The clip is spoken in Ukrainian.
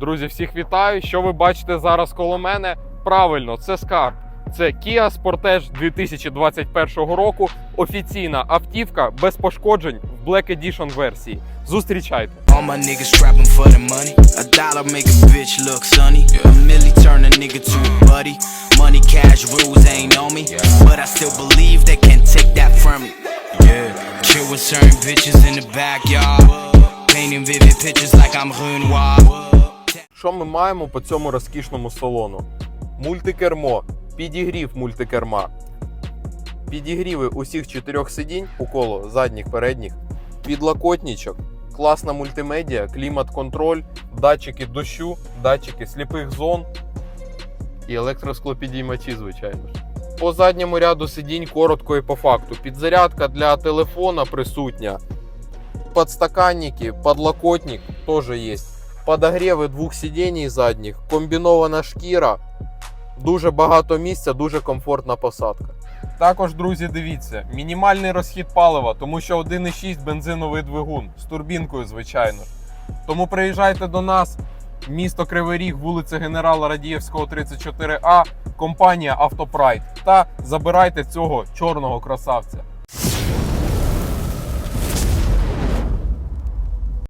Друзі, всіх вітаю! Що ви бачите зараз коло мене? Правильно, це скарб. Це Kia Sportage 2021 року. Офіційна автівка без пошкоджень в Black Edition версії. Зустрічайте! Certain bitches in the backyard. Painting vivid pictures like I'm Renoir. Що ми маємо по цьому розкішному салону? Мультикермо, підігрів мультикерма, підігріви усіх чотирьох сидінь у коло задніх, передніх, підлокотничок, класна мультимедіа, клімат-контроль, датчики дощу, датчики сліпих зон і електросклопідіймачі, звичайно ж. По задньому ряду сидінь коротко і по факту. Підзарядка для телефона присутня. Подстаканники, подлокотник теж є. Подогріви двох сидінь задніх, комбінована шкіра, дуже багато місця, дуже комфортна посадка. Також, друзі, дивіться, мінімальний розхід палива, тому що 1,6 бензиновий двигун з турбінкою, звичайно. Тому приїжджайте до нас, місто Кривий Ріг, вулиця Генерала Радієвського, 34А, компанія Автопрайд та забирайте цього чорного красавця.